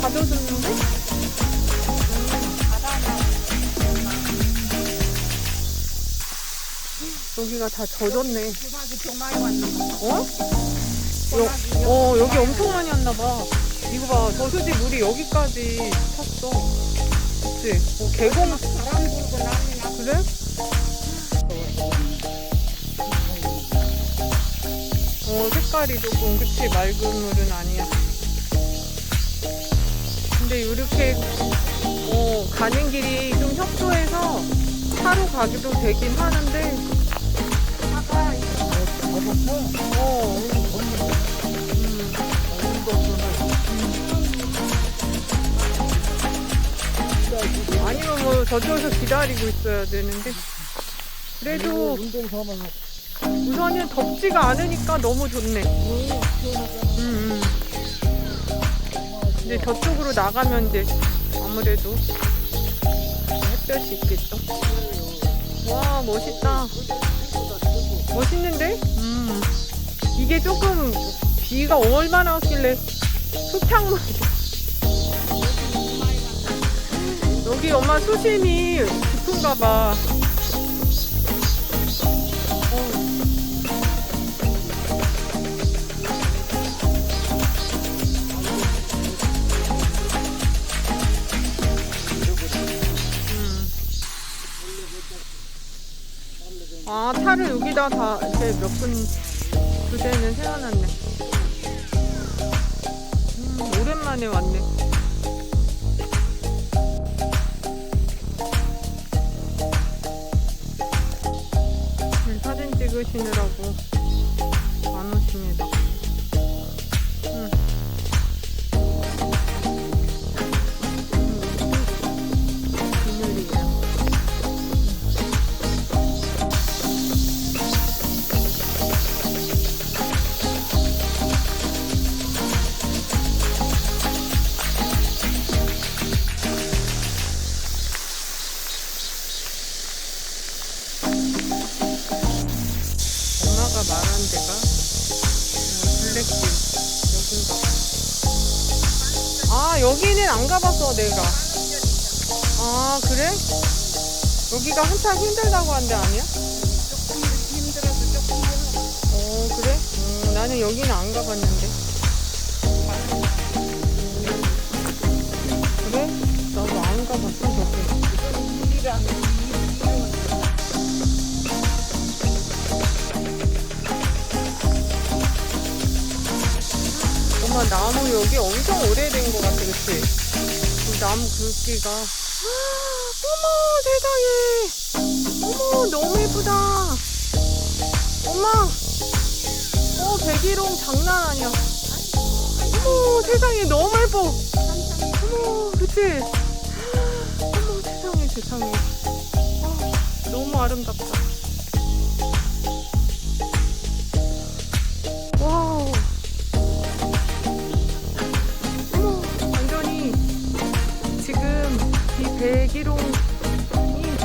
가 가둬졌는데? 여기가 다 젖었네. 좀 많이 왔는 거. 어? 여, 어 여기 엄청 많이 왔나 봐. 이거 봐 저수지 물이 여기까지 찼어. 그치? 어, 계곡 바람 불고 난리 나. 그래? 어 색깔이 조금 그치 맑은 물은 아니야. 근데 이렇게 어 가는 길이 좀 협소해서 차로 가기도 되긴 하는데 어 음, 아니면 뭐 저쪽에서 기다리고 있어야 되는데 그래도 운동삼아 우선은 덥지가 않으니까 너무 좋네. 음, 음. 근데 저쪽으로 나가면 이제 아무래도 햇볕이 있겠죠. 와 멋있다. 멋있는데? 음. 이게 조금 비가 얼마나 왔길래 흙탕물. 여기 엄마 수심이 깊은가 봐. 차를 여기다 다 이렇게 몇 분, 그대는 세워놨네. 음, 오랜만에 왔네. 음, 사진 찍으시느라고 안 오십니다. 가봤어 내가 아 그래? 여기가 한참 힘들다고 한데 아니야? 조금 힘들어서 조금 어 그래? 음, 나는 여기는 안 가봤는데 그래? 나도 안 가봤어 저기 일이랑 엄마 나무 여기 엄청 오래된 것 같아 그치? 그 나무 굵기가. 어머 세상에. 어머 너무 예쁘다. 엄마 어 백일홍 장난 아니야. 어머 세상에 너무 예뻐. 어머 그치? 어머 세상에 세상에. 아, 너무 아름답다 백일홍이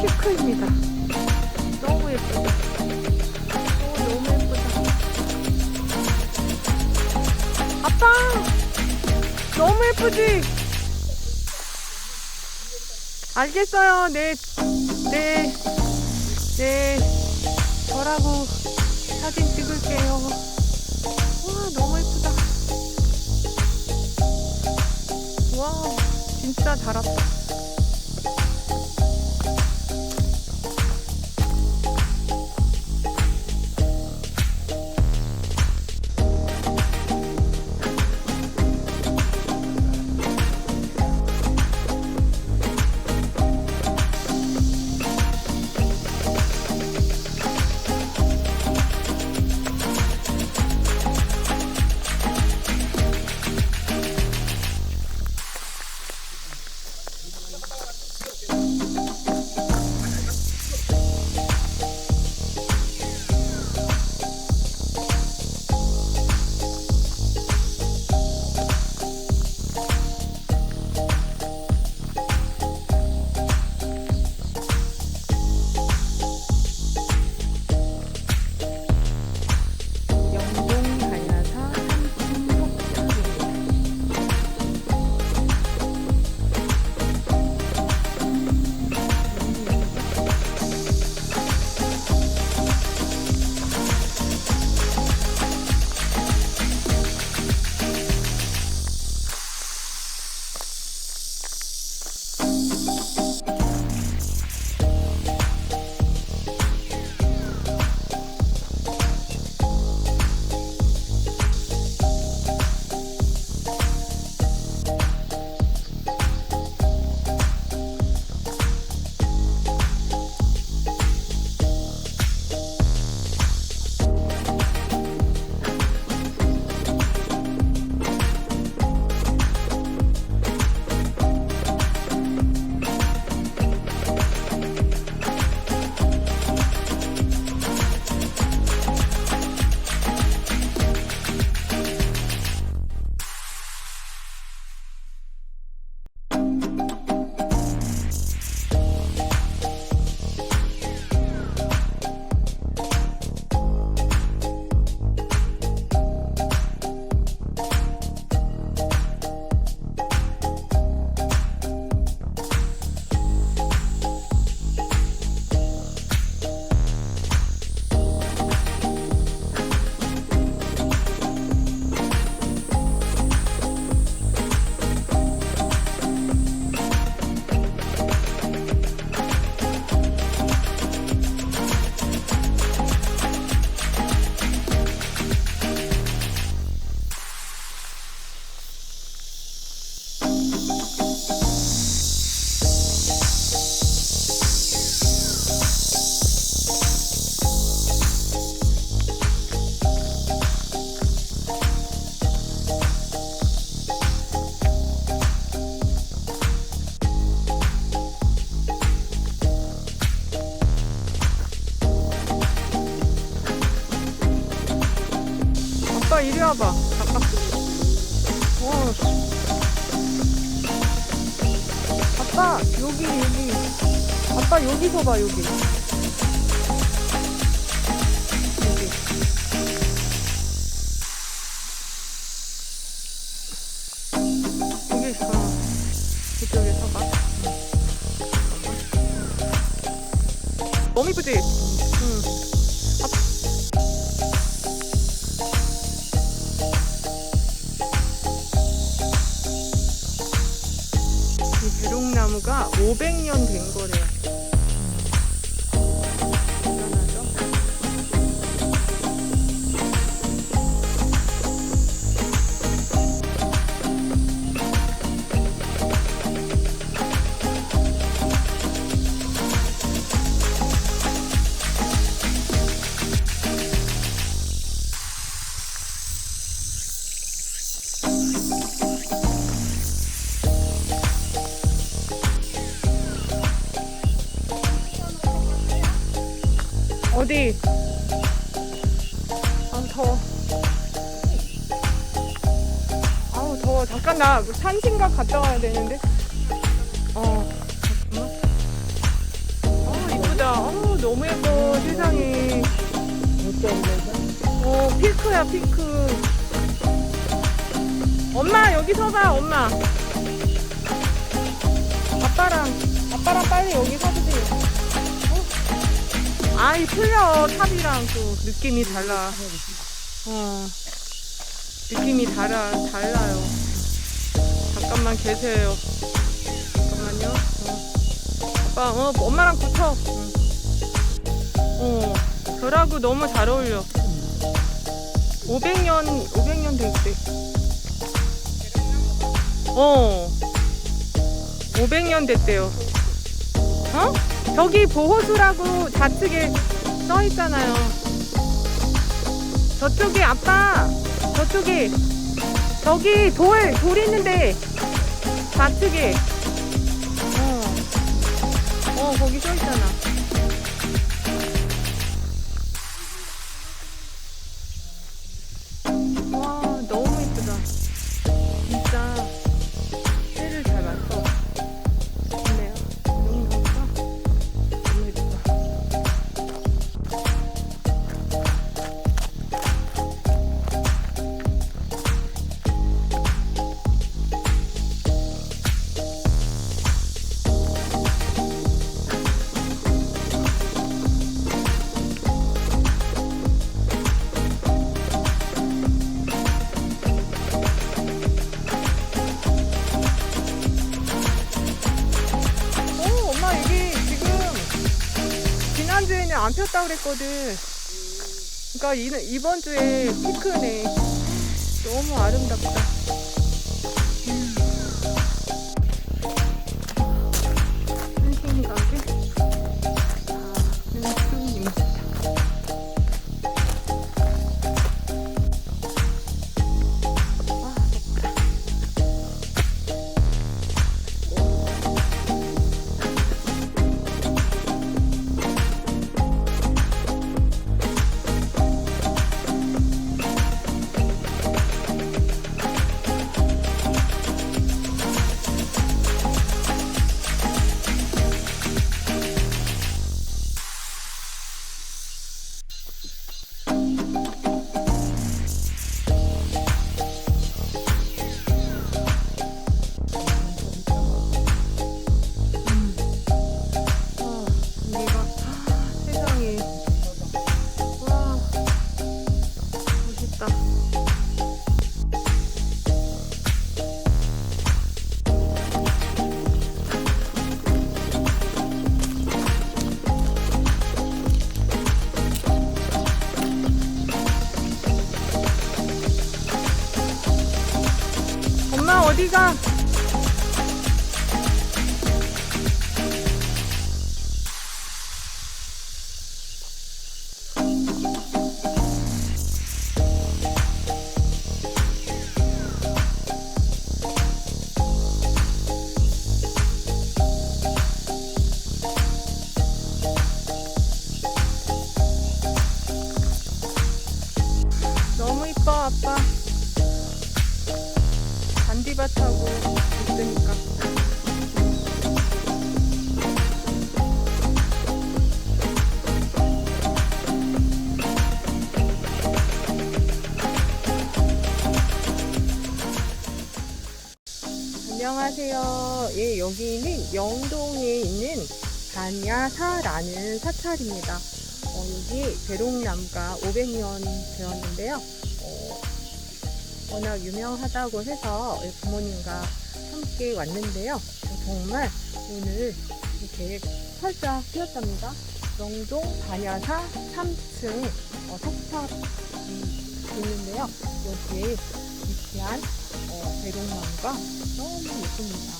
피크입니다. 너무 예쁘다. 어, 너무 예쁘다. 아빠! 너무 예쁘지? 알겠어요. 네, 네, 네. 저라고 사진 찍을게요. 와, 너무 예쁘다. 와 진짜 달았다 아빠, 여기, 여기. 아빠, 여기서 봐, 여기. 갔다 와야 되는데. 어. 잠깐만. 어 이쁘다. 어 너무 예뻐 세상에. 어 핑크야 핑크. 엄마 여기 서봐 엄마. 아빠랑 아빠랑 빨리 여기 서주세요. 아이 틀려 탑이랑 또 느낌이 달라 어 느낌이 달아 달라요 잠깐만 계세요 잠깐만요 어. 아빠 어 엄마랑 붙어 응. 어 저라고 너무 잘 어울려 500년 500년 됐대 어 500년 됐대요 어? 저기 보호수라고 좌측에 써 있잖아요. 저쪽에 아빠, 저쪽에 저기 돌, 돌 있는데 좌측에 어, 어 거기 써 있잖아. 그랬거든. 그러니까 이, 이번 주에 피크네. 너무 아름답다. Pakistan. 안녕하세요. 예, 여기는 영동에 있는 반야사라는 사찰입니다. 어, 여기 대롱나무가 500년 되었는데요. 어, 워낙 유명하다고 해서 예, 부모님과 함께 왔는데요. 어, 정말 오늘 이렇게 활짝 피었답니다. 영동 반야사 3층 어, 석탑이 있는데요. 여기에 위치한 어, 대롱나무가 너무 예쁩니다.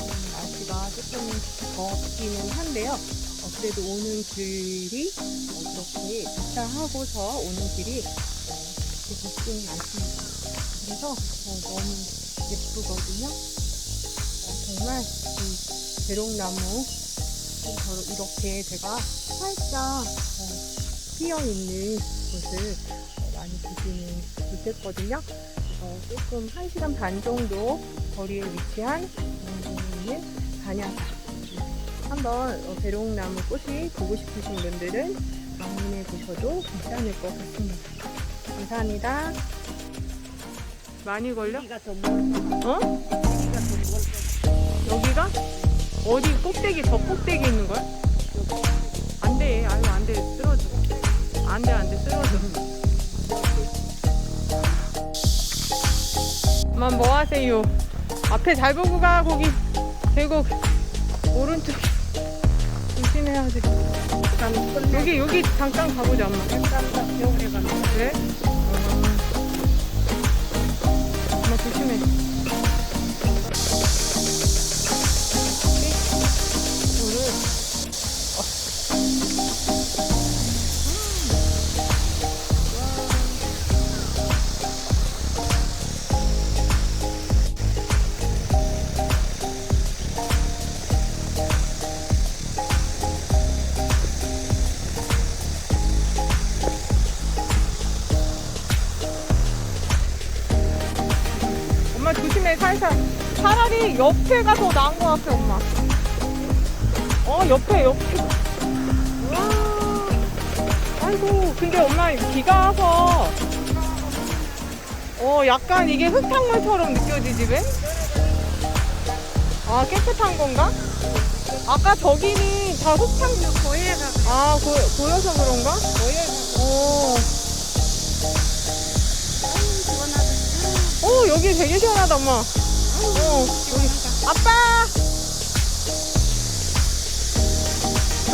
음, 날씨가 조금 덥기는 한데요. 어, 그래도 오는 길이 어, 이렇게 주차하고서 오는 길이 어, 그렇게 덥지는 않습니다. 그래서 어, 너무 예쁘거든요. 어, 정말 이 대롱나무 이렇게 제가 살짝 어, 피어 있는 곳을 어, 많이 보지는 못했거든요. 어, 조금 1시간 반 정도 거리에 위치한 영동에 있는 반야사. 한번 어, 배롱나무 꽃이 보고 싶으신 분들은 방문해 보셔도 괜찮을 것 같습니다. 감사합니다. 많이 걸려? 여기가 더 멀어. 어? 여기가 더 멀어. 여기가? 어디 꼭대기, 저 꼭대기 있는 거야? 안 돼. 아유, 안 돼. 쓰러져. 안 돼, 안 돼. 쓰러져. 엄마 뭐 하세요? 앞에 잘 보고 가, 거기. 계곡. 오른쪽. 조심해야지. 여기, 여기 잠깐 가보자, 엄마. 더 겨울에 가면 그래? 어. 엄마 조심해. 차라리 옆에가 더 나은 것 같아 엄마 어 옆에 옆에 와 아이고 근데 엄마 비가 와서 어 약간 이게 흙탕물처럼 느껴지지 왜? 아 깨끗한 건가? 아까 저기는 다 흙탕 고해가 아 고, 보여서 그런가? 고해가 어. 어 여기 되게 시원하다 엄마 어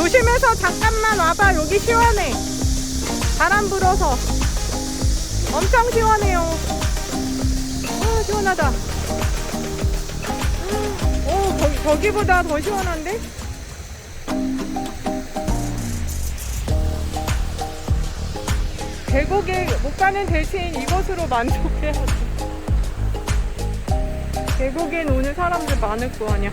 조심해서 잠깐만 와봐. 여기 시원해. 바람 불어서. 엄청 시원해요. 어, 시원하다. 어, 저기, 저기보다 더 시원한데? 계곡에 못 가는 대신 이것으로 만족해야지. 계곡엔 오늘 사람들 많을 거 아니야.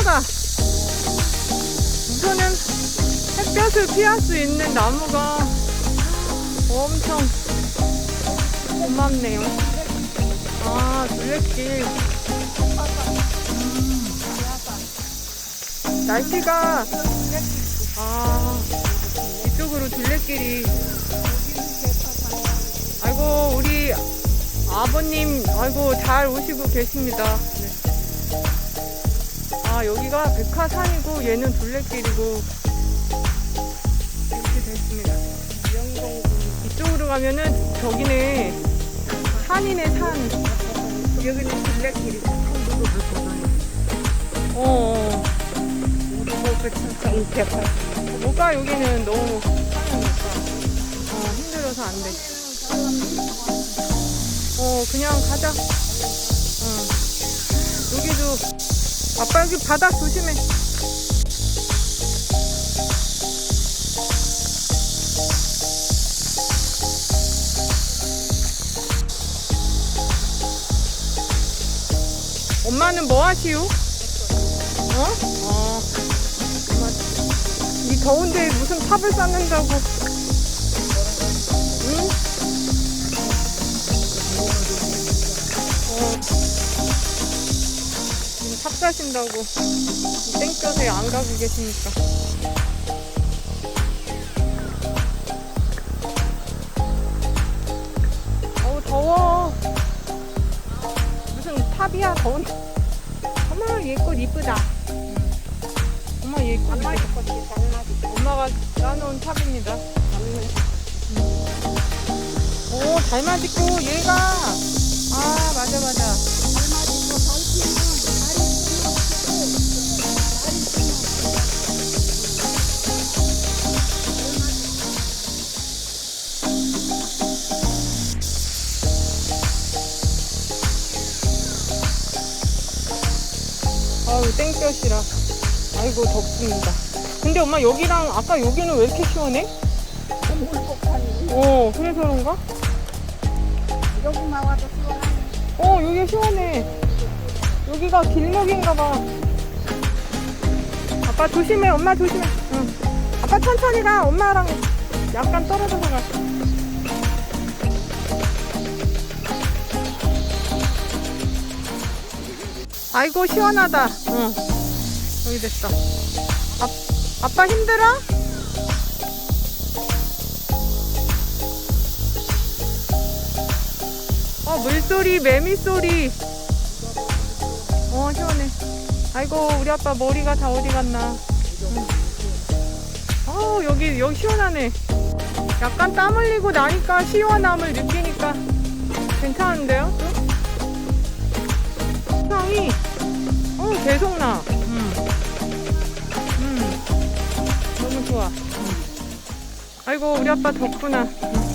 어, 시원하다. 우선은 햇볕을 피할 수 있는 나무가 엄청 고맙네요. 아, 둘레길. 날씨가, 아, 이쪽으로 둘레길이. 아이고, 우리 아버님, 아이고, 잘 오시고 계십니다. 네. 아, 여기가 백화산이고, 얘는 둘레길이고, 이렇게 됐습니다. 이쪽으로 가면은, 저기네, 산이네, 산. 여기는 둘레길이 한국으로 보거든요. 어, 대파. 뭐가 여기는 너무. 어, 힘들어서 안 돼. 어, 그냥 가자. 어. 여기도 아빠 여기 바닥 조심해. 엄마는 뭐 하시오? 어? 어. 이 더운데 무슨 탑을 쌓는다고. 사신다고. 이 땡볕에 안 가고 계시니까. 어우, 더워. 무슨 탑이야, 더운데. 엄마, 얘꽃 이쁘다. 엄마, 얘꽃 엄마 이쁘다. 엄마가 쌓아놓은 탑입니다. 오, 잘 맞고 얘가 아 맞아 맞아. 땡볕이라. 아이고 덥습니다. 근데 엄마 여기랑 아까 여기는 왜 이렇게 시원해? 어 그래서 그런가? 여기만 와도 시원하네. 어 여기 시원해. 여기가 길목인가 봐. 아빠 조심해 엄마 조심해. 응. 아빠 천천히 가 엄마랑 약간 떨어져서 가. 아이고 시원하다. 응. 여기 됐어. 아, 아빠 힘들어? 어 물소리 매미 소리 어 시원해 아이고 우리 아빠 머리가 다 어디 갔나 응. 어 여기 여기 시원하네 약간 땀 흘리고 나니까 시원함을 느끼니까 괜찮은데요? 향이 어 계속 나 음. 음. 너무 좋아 음. 아이고 우리 아빠 덥구나 음. 음.